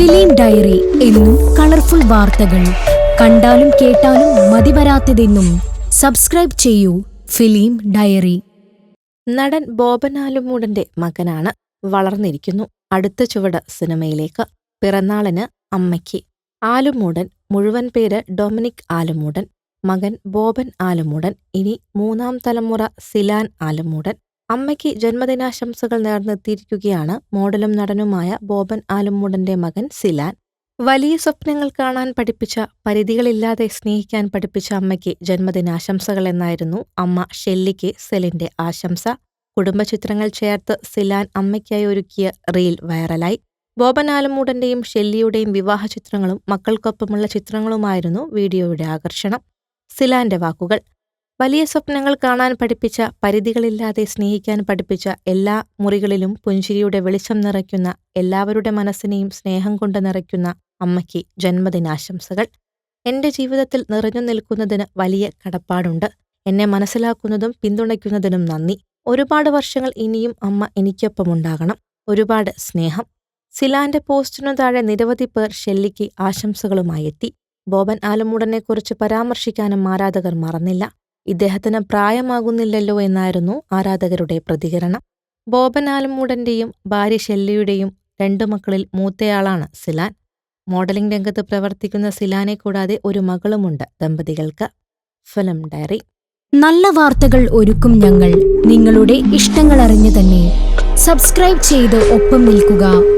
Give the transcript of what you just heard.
Film diary എന്നും colourful വാർത്തകൾ. കണ്ടാലും കേട്ടാലും മതിവരാത്തതെന്നും സബ്സ്ക്രൈബ് ചെയ്യൂ ഫിലിം ഡയറി. നടൻ ബോബനാലുമൂടന്റെ മകനാണ് വളർന്നിരിക്കുന്നു. അടുത്ത ചുവട് സിനിമയിലേക്ക്. പിറന്നാളിന് അമ്മയ്ക്ക്. ആലുമൂടൻ മുഴുവൻ പേര് ഡൊമിനിക് ആലുമൂടൻ. മകൻ ബോബൻ ആലുമൂടൻ. ഇനി മൂന്നാം തലമുറ സിലാൻ ആലുമൂടൻ. അമ്മയ്ക്ക് ജന്മദിനാശംസകൾ നേർന്നെത്തിയിരിക്കുകയാണ് മോഡലും നടനുമായ ബോബൻ ആലുമൂടന്റെ മകൻ സിലാൻ. വലിയ സ്വപ്നങ്ങൾ കാണാൻ പഠിപ്പിച്ച പരിധികളില്ലാതെ സ്നേഹിക്കാൻ പഠിപ്പിച്ച അമ്മയ്ക്ക് ജന്മദിനാശംസകൾ എന്നായിരുന്നു അമ്മ ഷെല്ലിക്ക് സെലിന്റെ ആശംസ. കുടുംബചിത്രങ്ങൾ ചേർത്ത് സിലാൻ അമ്മയ്ക്കായി ഒരുക്കിയ റീൽ വൈറലായി. ബോബൻ ആലമൂടന്റെയും ഷെല്ലിയുടെയും വിവാഹ ചിത്രങ്ങളും മക്കൾക്കൊപ്പമുള്ള ചിത്രങ്ങളുമായിരുന്നു വീഡിയോയുടെ ആകർഷണം. സിലാന്റെ വാക്കുകൾ വലിയ സ്വപ്നങ്ങൾ കാണാൻ പഠിപ്പിച്ച പരിധികളില്ലാതെ സ്നേഹിക്കാൻ പഠിപ്പിച്ച എല്ലാ മുറികളിലും പുഞ്ചിരിയുടെ വെളിച്ചം നിറയ്ക്കുന്ന എല്ലാവരുടെ മനസ്സിനെയും സ്നേഹം കൊണ്ട് നിറയ്ക്കുന്ന അമ്മയ്ക്ക് ജന്മദിനാശംസകൾ. എന്റെ ജീവിതത്തിൽ നിറഞ്ഞു നിൽക്കുന്നതിന് വലിയ കടപ്പാടുണ്ട്. എന്നെ മനസ്സിലാക്കുന്നതും പിന്തുണയ്ക്കുന്നതിനും നന്ദി. ഒരുപാട് വർഷങ്ങൾ ഇനിയും അമ്മ എനിക്കൊപ്പം ഉണ്ടാകണം. ഒരുപാട് സ്നേഹം. സിലാന്റെ പോസ്റ്റിനു താഴെ നിരവധി പേർ ഷെല്ലിക്ക് ആശംസകളുമായി എത്തി. ബോബൻ ആലമൂടനെക്കുറിച്ച് പരാമർശിക്കാനും ആരാധകർ മറന്നില്ല. ഇദ്ദേഹത്തിന് പ്രായമാകുന്നില്ലല്ലോ എന്നായിരുന്നു ആരാധകരുടെ പ്രതികരണം. ബോബൻ ആലമൂടന്റെയും ഭാര്യ ഷെല്ലിയുടെയും രണ്ടു മക്കളിൽ മൂത്തയാളാണ് സിലാൻ. മോഡലിംഗ് രംഗത്ത് പ്രവർത്തിക്കുന്ന സിലാനെ കൂടാതെ ഒരു മകളുമുണ്ട് ദമ്പതികൾക്ക്. Film diary. നല്ല വാർത്തകൾ ഒരുക്കും ഞങ്ങൾ. നിങ്ങളുടെ ഇഷ്ടങ്ങൾ അറിഞ്ഞു തന്നെ സബ്സ്ക്രൈബ് ചെയ്ത് ഒപ്പം നിൽക്കുക.